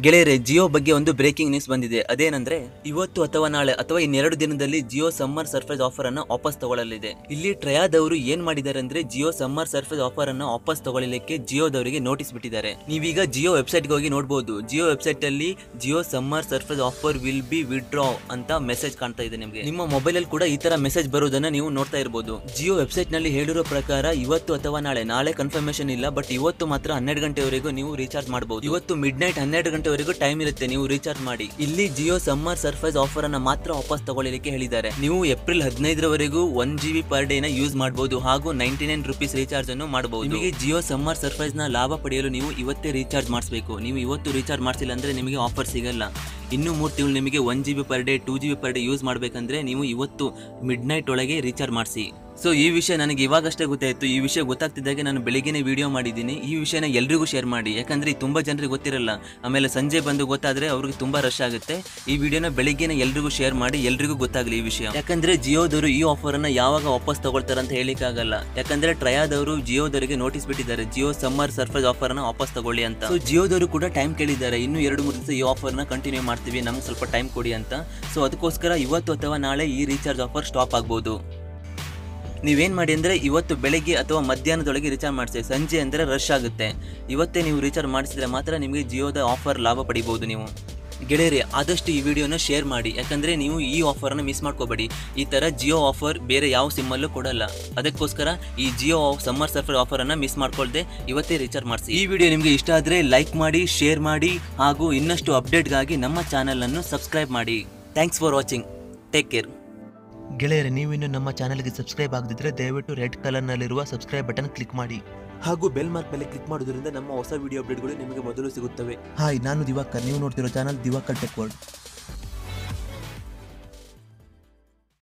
ಗೆಳೆಯರೆ, ಜಿಯೋ ಬಗ್ಗೆ ಒಂದು ಬ್ರೇಕಿಂಗ್ ನ್ಯೂಸ್ ಬಂದಿದೆ. ಅದೇನಂದ್ರೆ, ಇವತ್ತು ಅಥವಾ ನಾಳೆ ಅಥವಾ ಇನ್ನೆರಡು ದಿನದಲ್ಲಿ ಜಿಯೋ ಸಮ್ಮರ್ ಸರ್ಫೇಸ್ ಆಫರ್ ಅನ್ನ ವಾಪಸ್ ತಗೊಳ್ಳಲಿದೆ. ಇಲ್ಲಿ ಟ್ರಯಾದವರು ಏನ್ ಮಾಡಿದ್ದಾರೆ ಅಂದ್ರೆ, ಜಿಯೋ ಸಮ್ಮರ್ ಸರ್ಫೇಸ್ ಆಫರ್ ಅನ್ನ ವಾಪಸ್ ತಗೊಳ್ಳಲಿಕ್ಕೆ ಜಿಯೋದವರಿಗೆ ನೋಟಿಸ್ ಬಿಟ್ಟಿದ್ದಾರೆ. ನೀವೀಗ ಜಿಯೋ ವೆಬ್ಸೈಟ್ಗೆ ಹೋಗಿ ನೋಡಬಹುದು ಜಿಯೋ ವೆಬ್ಸೈಟ್ ಅಲ್ಲಿ Jio summer surface offer will be withdraw ಅಂತ ಮೆಸೇಜ್ ಕಾಣ್ತಾ ಇದೆ ನಿಮಗೆ. ನಿಮ್ಮ ಮೊಬೈಲ್ ಅಲ್ಲಿ ಕೂಡ ಈ ತರ ಮೆಸೇಜ್ ಬರೋದನ್ನ ನೀವು ನೋಡ್ತಾ ಇರಬಹುದು ಜಿಯೋ ವೆಬ್ಸೈಟ್ನಲ್ಲಿ ಹೇಳಿರೋ ಪ್ರಕಾರ, ಇವತ್ತು ಅಥವಾ ನಾಳೆ ನಾಳೆ ಕನ್ಫರ್ಮೇಶನ್ ಇಲ್ಲ ಬಟ್ ಇವತ್ತು ಮಾತ್ರ ಹನ್ನೆರಡು ಗಂಟೆವರೆಗೂ ನೀವು ರೀಚಾರ್ಜ್ ಮಾಡಬಹುದು ಇವತ್ತು ಮಿಡ್ ನೈಟ್ ಹನ್ನೆರಡು ಗಂಟೆವರೆಗೂ ಟೈಮ್ ಇರುತ್ತೆ, ನೀವು ರೀಚಾರ್ಜ್ ಮಾಡಿ. ಇಲ್ಲಿ ಜಿಯೋ ಸಮ್ಮರ್ ಸರ್ಫೈಸ್ ಆಫರ್ ಅನ್ನ ಮಾತ್ರ ವಾಪಸ್ ತಗೊಳ್ಳಿಕ್ಕೆ ಹೇಳಿದ್ದಾರೆ. ನೀವು April ಹದಿನೈದರವರೆಗೂ one G B per day ನ ಯೂಸ್ ಮಾಡಬಹುದು ಹಾಗೂ ನೈಂಟಿ ನೈನ್ ರುಪೀಸ್ ರೀಚಾರ್ಜ್ ಅನ್ನು ಮಾಡಬಹುದು ನಿಮಗೆ ಜಿಯೋ ಸಮ್ಮರ್ ಸರ್ಫೈಸ್ನ ಲಾಭ ಪಡೆಯಲು ನೀವು ಇವತ್ತೇ ರೀಚಾರ್ಜ್ ಮಾಡಿಸಬೇಕು. ನೀವು ಇವತ್ತು ರೀಚಾರ್ಜ್ ಮಾಡಿಸಿಲ್ಲ ಅಂದ್ರೆ ನಿಮಗೆ ಆಫರ್ ಸಿಗಲ್ಲ. ಇನ್ನು ಮೂರು ತಿಂಗಳು ನಿಮಗೆ one G B per day two G B per day use ಮಾಡಬೇಕಂದ್ರೆ ನೀವು ಇವತ್ತು ಮಿಡ್ ನೈಟ್ ಒಳಗೆ ರೀಚಾರ್ಜ್ ಮಾಡಿಸಿ. ಸೊ ಈ ವಿಷಯ ನನಗೆ ಇವಾಗಷ್ಟೇ ಗೊತ್ತಾಯಿತು. ಈ ವಿಷಯ ಗೊತ್ತಾಗ್ತಿದ್ದಾಗೆ ನಾನು ಬೆಳಿಗ್ಗೆನೇ ವಿಡಿಯೋ ಮಾಡಿದ್ದೀನಿ. ಈ ವಿಷಯನ ಎಲ್ರಿಗೂ ಶೇರ್ ಮಾಡಿ. ಯಾಕಂದ್ರೆ ತುಂಬ ಜನರಿಗೆ ಗೊತ್ತಿರಲ್ಲ. ಆಮೇಲೆ ಸಂಜೆ ಬಂದು ಗೊತ್ತಾದ್ರೆ ಅವ್ರಿಗೆ ತುಂಬಾ ರಶ್ ಆಗುತ್ತೆ. ಈ ವಿಡಿಯೋನ ಬೆಳಿಗ್ಗೆನೇ ಎಲ್ರಿಗೂ ಶೇರ್ ಮಾಡಿ, ಎಲ್ರಿಗೂ ಗೊತ್ತಾಗಲಿ ಈ ವಿಷಯ. ಯಾಕಂದ್ರೆ ಜಿಯೋದವರು ಈ ಆಫರ್ ಅನ್ನ ಯಾವಾಗ ವಾಪಸ್ ತಗೊಳ್ತಾರೆ ಅಂತ ಹೇಳಿಕ್ಕಾಗಲ್ಲ ಯಾಕಂದ್ರೆ ಟ್ರಯಾದವರು ಜಿಯೋದವರಿಗೆ ನೋಟಿಸ್ ಬಿಟ್ಟಿದ್ದಾರೆ. ಜಿಯೋ ಸಮ್ಮರ್ ಸರ್ಫೇಸ್ ಆಫರ್ ಅನ್ನ ವಾಪಸ್ ತಗೊಳ್ಳಿ ಅಂತ. ಸೊ ಜಿಯೋದವರು ಕೂಡ ಟೈಮ್ ಕೇಳಿದ್ದಾರೆ. ಇನ್ನು ಎರಡು, ಮೂರು ದಿವಸ ಈ ಆಫರ್ನ ಕಂಟಿನ್ಯೂ ಮಾಡ್ತೀವಿ. ನಮ್ಗೆ ಸ್ವಲ್ಪ ಟೈಮ್ ಕೊಡಿ ಅಂತ. ಸೊ ಅದಕ್ಕೋಸ್ಕರ ಇವತ್ತು ಅಥವಾ ನಾಳೆ ಈ ರೀಚಾರ್ಜ್ ಆಫರ್ ಸ್ಟಾಪ್ ಆಗ್ಬೋದು. ನೀವೇನು ಮಾಡಿ ಅಂದರೆ ಇವತ್ತು ಬೆಳಗ್ಗೆ ಅಥವಾ ಮಧ್ಯಾಹ್ನದೊಳಗೆ ರೀಚಾರ್ಜ್ ಮಾಡಿಸಿ, ಸಂಜೆ ಅಂದರೆ ರಶ್ ಆಗುತ್ತೆ. ಇವತ್ತೇ ನೀವು ರೀಚಾರ್ಜ್ ಮಾಡಿಸಿದ್ರೆ ಮಾತ್ರ ನಿಮಗೆ ಜಿಯೋದ ಆಫರ್ ಲಾಭ ಪಡಿಬೋದು ನೀವು. ಗೆಳೆಯರೆ, ಆದಷ್ಟು ಈ ವಿಡಿಯೋನ ಶೇರ್ ಮಾಡಿ. ಯಾಕಂದರೆ ನೀವು ಈ ಆಫರನ್ನು ಮಿಸ್ ಮಾಡ್ಕೋಬೇಡಿ. ಈ ಥರ ಜಿಯೋ ಆಫರ್ ಬೇರೆ ಯಾವ ಸಿಮ್ಮಲ್ಲೂ ಕೊಡಲ್ಲ. ಅದಕ್ಕೋಸ್ಕರ ಈ ಜಿಯೋ ಸಮ್ಮರ್ ಸರ್ಫರ್ ಆಫರನ್ನು ಮಿಸ್ ಮಾಡ್ಕೊಳ್ದೆ ಇವತ್ತೇ ರೀಚಾರ್ಜ್ ಮಾಡಿಸಿ. ಈ ವಿಡಿಯೋ ನಿಮಗೆ ಇಷ್ಟ ಆದರೆ ಲೈಕ್ ಮಾಡಿ ಶೇರ್ ಮಾಡಿ, ಹಾಗೂ ಇನ್ನಷ್ಟು ಅಪ್ಡೇಟ್ಗಾಗಿ ನಮ್ಮ ಚಾನಲನ್ನು ಸಬ್ಸ್ಕ್ರೈಬ್ ಮಾಡಿ. Thanks for watching take care ಗೆಳೆಯರೆ ನೀವಿನ್ನು ನಮ್ಮ ಚಾನಲ್ಗೆ ಸಬ್ಸ್ಕ್ರೈಬ್ ಆಗದಿದ್ರೆ ದಯವಿಟ್ಟು ರೆಡ್ ಕಲರ್ನಲ್ಲಿರುವ ಸಬ್ಸ್ಕ್ರೈಬ್ ಬಟನ್ ಕ್ಲಿಕ್ ಮಾಡಿ. ಹಾಗೂ ಬೆಲ್ ಮಾರ್ಕ್ ಮೇಲೆ ಕ್ಲಿಕ್ ಮಾಡೋದ್ರಿಂದ ನಮ್ಮ ಹೊಸ ವಿಡಿಯೋ ಅಪ್ಡೇಟ್ಗಳು ನಿಮಗೆ ಮೊದಲು ಸಿಗುತ್ತವೆ. ಹಾಯ್ ನಾನು ದಿವಾಕರ್. ನೀವು ನೋಡ್ತಿರೋ ಚಾನಲ್ ದಿವಾಕರ್ ಟೆಕ್ ವರ್ಲ್ಡ್.